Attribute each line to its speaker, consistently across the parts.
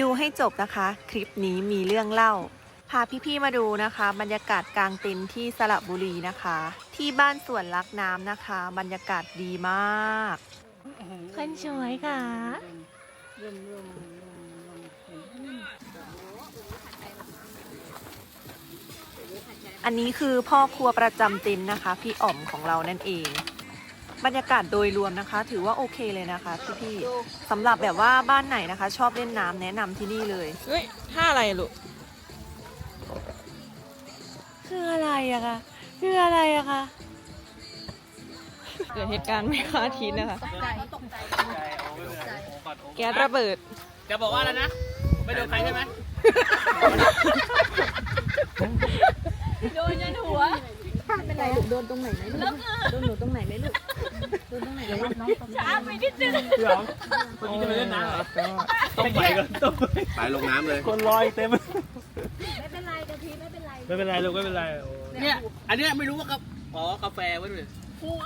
Speaker 1: ดูให้จบนะคะ คลิปนี้มีเรื่องเล่า พาพี่ๆมาดูนะคะ บรรยากาศกลางเต็นท์ที่สระบุรีนะคะ ที่บ้านสวนรักน้ำนะคะ บรรยากาศดีมากคนสวยค่ะอันนี้คือพ่อครัวประจำเต็นท์นะคะ พี่อ๋อมของเรานั่นเอง บรรยากาศโดยรวมนะคะ ถือว่าโอเคเลยนะคะพี่ๆสำหรับแบบว่าบ้านไหนนะคะ ชอบเล่นน้ำแนะนำที่นี่เลย
Speaker 2: เฮ้ยท่าอะไรลูก
Speaker 1: คืออะไรอะคะคืออะไรอะคะ
Speaker 2: เกิดเหตุการณ์ไม่คาดคิดนะคะแก๊สระเบิด
Speaker 3: จะบอกว่าอะไรนะ ไม่โดนใครใช่ไหม
Speaker 4: โดนยันหัวเป็นไรลูกโดนตรงไหนไหมลูกโดนหนูตรงไหนไหมลูก โดนตรงไหนไหมน้องช้า
Speaker 3: เดี๋ยวคนนี้จะไปเล่นน้ำเหรอต้องไปกันต้องไป
Speaker 5: ไปลงน้ำเลย
Speaker 3: คนลอยเต็ม
Speaker 4: ไม่เป็นไรกะทิไม่เป็นไร
Speaker 3: ไม่เป็นไรลูกไม่เป็นไรเนี่ย อันเนี้ยไม่รู้ว่ากับอ๋อกาแฟไว้ด้วย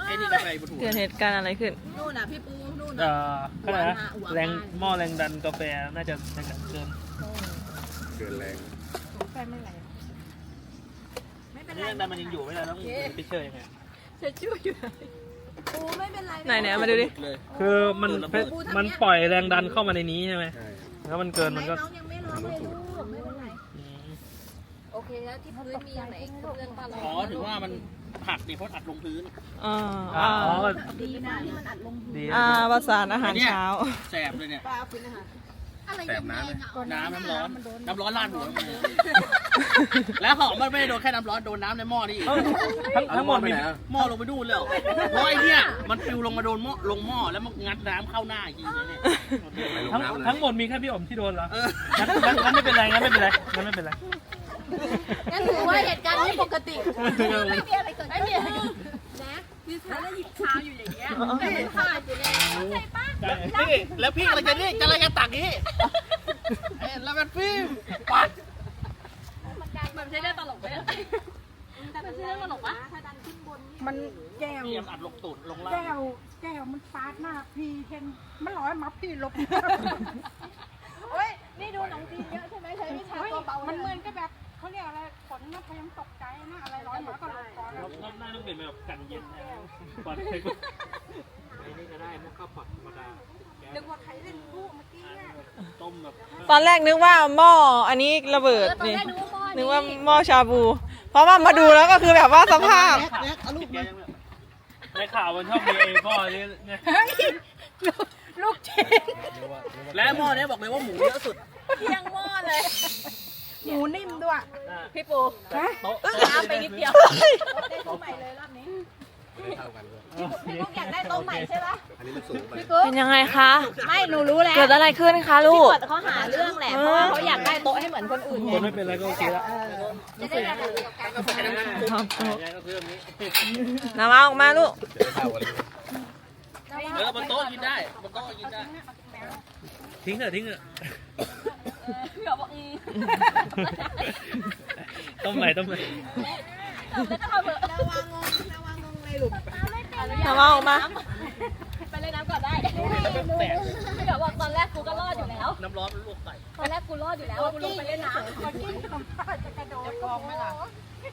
Speaker 3: ไอ้นี่กาแฟบนหัว
Speaker 2: เกิดเหตุการณ์อะไรขึ้น
Speaker 4: นู่นน่ะพี่ปูนู่น
Speaker 3: เอ่
Speaker 4: น่ะ
Speaker 3: อก็นะแรงหม้อแรงดันกาแฟน่าจะน่าจะเกิน
Speaker 5: เกินแรง
Speaker 3: แรงดันมันยังอยู่ไม่ได้ต้องพิเชอร์ยังไง
Speaker 4: จะช่วยอยู่ ปูไม่เป็นไร
Speaker 2: ไหนไหนมาดูดิ
Speaker 3: เลย
Speaker 6: คือมันมันปล่อยแรงดันเข้ามาในนี้ใช่ไหม
Speaker 5: ใช่
Speaker 6: แล้วมันเกินมันก็
Speaker 4: น้องยังไม่ร้องเลยลูกไม่เป็นไรโอเคแล้วที่พื้นมีอะไรอีกเรื่องป้าร้
Speaker 3: อ๋อถือว่ามันผักดิเพราะอัดลงพื้น
Speaker 2: อ่า
Speaker 6: อ๋อก็
Speaker 4: ดีนะที่มันอัดลง
Speaker 6: ดี
Speaker 2: อ่าประสานอาหารเช้า
Speaker 3: แสบเลยเนี่ย
Speaker 4: อะไร
Speaker 5: แสบน้ำเลย
Speaker 3: น้ำน้ำร้อน น้ำร้อนราดหัวมันเลยแล้วหอมมันไม่ได้โดนแค่น้ำร้อนโดนน้ำในหม้อนี่อีก
Speaker 6: ทั้งทั้งหมดมี
Speaker 5: เอาไปไหนอะ
Speaker 3: หม้อลงไปดูนเลยเหรอเพราะไอ้เนี่ยมันปลิวลงมาโดนหม้อลงหม้อแล้วมันงัดน้ำเข้าหน้าอีกทีเนี่ย
Speaker 5: ไปลง
Speaker 6: ทั้ง
Speaker 5: น้ำเลย
Speaker 6: ทั้งหมดมีแค่พี่อ๋อมที่โดนเหรอ
Speaker 3: เออ
Speaker 6: งั้นงั้นงั้นไม่เป็นไรงั้นไม่เป็นไรงั้นไม่เป็นไร
Speaker 4: งั้นถือว่าเหตุการณ์นี้ปกติไม่มีอะไรเกิดขึ้น ดขึ้นนะดิฉันแล้วหยิบชาอยู่อย่างเงี้ยไม่เป็นผ้าอยู่เนี่ยใช่ปะ
Speaker 3: นี่แล้วพี่อะไรจะนี่จะอะไรจะตักนี้เอ้ยแล้วมันฟิวปัด
Speaker 4: มันใช่เรื่องตลกไหมแต่เป็นเรื่องตลกปะถ้าดันขึ้นบน
Speaker 7: มันแก้ว
Speaker 3: พี่อัดลงตูดลงล่าง
Speaker 7: แก้ว แก้วมันฟาดหน้าพี่เห็นมันร้อยมาพี่ลบ
Speaker 4: เฮ้ยนี่ดูหนังจีนเยอะใช่ไหมใช้วิชา
Speaker 7: เฮ้ย
Speaker 4: ตัวเบา
Speaker 7: มันเหมือนกับแบบ เขาเรียกอะไรฝนนะพยังตกใจนะอะไรร้อยมาก็ลบก่อน
Speaker 6: รอบหน้าต้องเปลี่ยนเป็นแบบกันเย็นนะปลอดภัยกว่าไอ้นี่ก็ได้พวกข้าวผัดธรรมดา
Speaker 7: นึกว่าใครเล่นลูกเมื่อกี้เนี่ย
Speaker 6: ต้มแบบ
Speaker 2: ตอนแรกนึกว่าหม้ออันนี้ระเบิด
Speaker 4: ตอน
Speaker 2: นี่
Speaker 4: แรกนึกว่าหม้อ
Speaker 2: นึกว่าหม้อชาบู เพราะว่ามาดูแล้วก็คือแบบว่าสภาพ
Speaker 6: ในข่าวมันชอบมีไอ้พ่อนี่เนี่ย
Speaker 7: ลูกเชน
Speaker 3: และหม้อเนี้ยบอกเลยว่าหมูเยอะสุด
Speaker 4: เที่ยงหม้อเลย
Speaker 7: หมูนิ่มด้วย
Speaker 4: พี่ปู
Speaker 6: โต๊ะ
Speaker 4: น้ำไปนิดเดียวได้โต๊ะใหม่เลยรอบนี้
Speaker 5: ไม่เท่ากันเลย
Speaker 4: พี่ปูอยากได้โต๊ะใหม่ใช่ปะ
Speaker 5: อันนี้มันสูงไป
Speaker 2: เป็นยังไงคะ
Speaker 4: ไม่หนูรู้แล้ว
Speaker 2: เกิดอะไรขึ้นคะลู
Speaker 4: พี่
Speaker 2: ก
Speaker 4: กดเขาหาเรื่องแหละเพราะว่าเขาอยากได้โต๊ะให้เหมือนคนอื่นไง
Speaker 6: คนไม่เป็นไรก็โอเคละ
Speaker 4: จะได้ระดับเดียวกัน
Speaker 3: ก็คือแบบนี้
Speaker 2: น้ำเอาออกมาลูก
Speaker 5: ไม่เท่ากันเลย
Speaker 3: เออบนโต๊ะกินได้บนโต๊ะกินได้
Speaker 6: ทิ้งเถอะทิ้งเถอะ
Speaker 4: พี่บอกว่าอืม
Speaker 6: ต้มใหม่ต้มใหม่
Speaker 4: แล้วก็ทำเถอะระวังงงระวังงงเลยลูก
Speaker 2: น้ำเอาออกมา
Speaker 4: ไปเล่นน้ำก่อนได้พี่บอกตอนแรกกูก็รอดอยู่แล้ว
Speaker 3: น้ำร้อนมันลวกใส่
Speaker 4: ตอนแรกกูรอดอยู่แล้วกูลงไปเล่นน้ำ
Speaker 7: มากินขนมปังจะกระโดดกองไหมล่ะ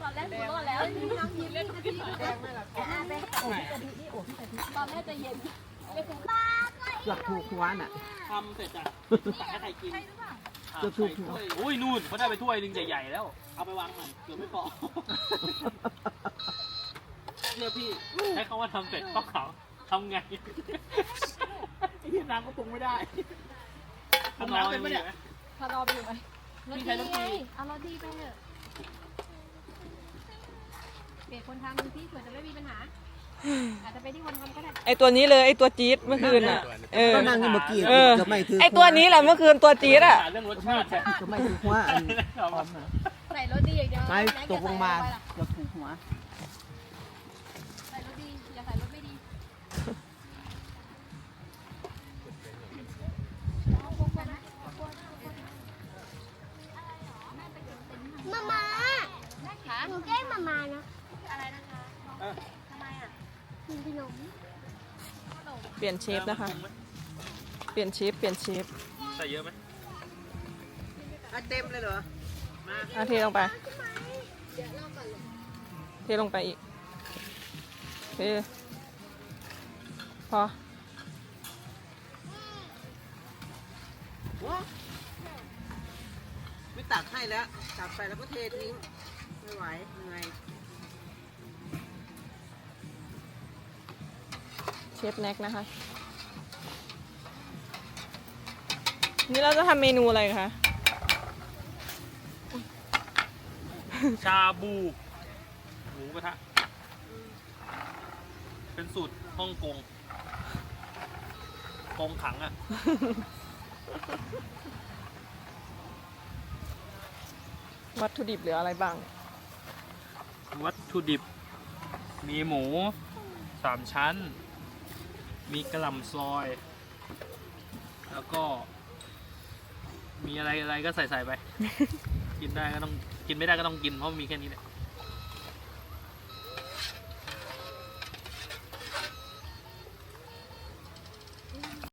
Speaker 4: ตอนแรกกูรอดแล้วน้ำยิ้มเล่นกะทิแดงไหมล่ะตอนแรกจะเย็นเล่นกู
Speaker 8: เกือบถูกหัวน่ะ
Speaker 3: ทำเสร็จอะตักให้ใครกิน
Speaker 8: เกือบถูกหัว
Speaker 6: อุ้ยนู่นเขาได้ไปถ้วยหนึงใหญ่ๆแล้ว
Speaker 3: เอาไปวางหน่อยเกือบไม่พอเนี่ยพี่
Speaker 6: ให้เขาว่าทำเสร็จต้องเขาทำไง
Speaker 3: ไอ้ที่น้ำก็ปรุงไม่ได้ทำน้ำเป็นปะเนี่ย
Speaker 4: พอรอไปอยู่ไหม
Speaker 3: พี่ใช้น้ำดี
Speaker 4: เอารถดีไปเถอะเปลี่ยนคนทำดูที่เผื่อจะไม่มีปัญหา อาจจะไปที่คนทำก็ได้
Speaker 2: ไอตัวนี้เลยไอตัวจี๊ดเมื่อคืนอะเออ
Speaker 8: ก็นั่งอยู่เมื่อกี้
Speaker 2: เออ
Speaker 8: เกือบไม่ถือ
Speaker 2: ไอตัวนี้แหละเมื่อคืนตัวจี๊ดอะ
Speaker 6: หาเรื่องรสชาติ
Speaker 8: เกือบไม่ถือหัวอันพร้อมนะ
Speaker 4: ใส่รถดีอย่างเดียว
Speaker 8: ไม่
Speaker 4: แล้
Speaker 8: ตกลงมา
Speaker 4: อย่ใส่อะไรไปล่ะ
Speaker 8: เกือบถูกหัว
Speaker 4: ใส่รถดีอย่าใส่รถไม่ดี
Speaker 9: มามาหนูแกล้งมามานะ
Speaker 4: อะไรนะคะทำไมอะ
Speaker 9: กินขนม
Speaker 2: เปลี่ยนเชฟนะคะ เปลี่ยนเชฟเปลี่ยนเชฟ
Speaker 6: ใส่เยอะไหม
Speaker 8: เต็มเลยเหรอ
Speaker 2: อะเทลงไปเทลงไปอีกเทพอ
Speaker 8: ไม่ตักให้แล้ว ตักไปแล้วก็เททิ้ง ไม่ไหวเหนื่อย
Speaker 2: ฟแน็กนะคะ นี่เราจะทำเมนูอะไรคะ
Speaker 6: ชาบูหมูกระทะ เป็นสูตรฮ่องกงกงขังอะ
Speaker 2: วัตถุดิบเหลืออะไรบ้าง
Speaker 6: วัตถุดิบ มีหมูสามชั้น มีกระหล่ำซอย แล้วก็ มีอะไรอะไรก็ใส่ใส่ไป กินได้ก็ต้องกินไม่ได้ก็ต้องกินเพราะมีแค่นี้แหละ